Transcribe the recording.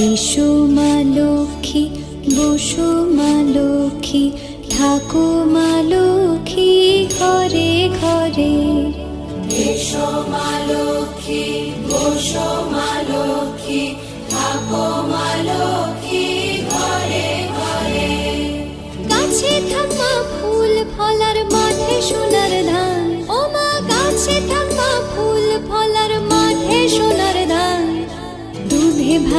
এসো মা লক্ষ্মী বসো মা লক্ষ্মী থাকো মা লক্ষ্মী ঘরে ঘরে। এসো মা লক্ষ্মী বসো মা লক্ষ্মী থাকো মা লক্ষ্মী ঘরে ঘরে। গাছে থাকা ফুল ফলার মাঠে সোনার ধান। ও মা গাছে থাকা ফুল ফলার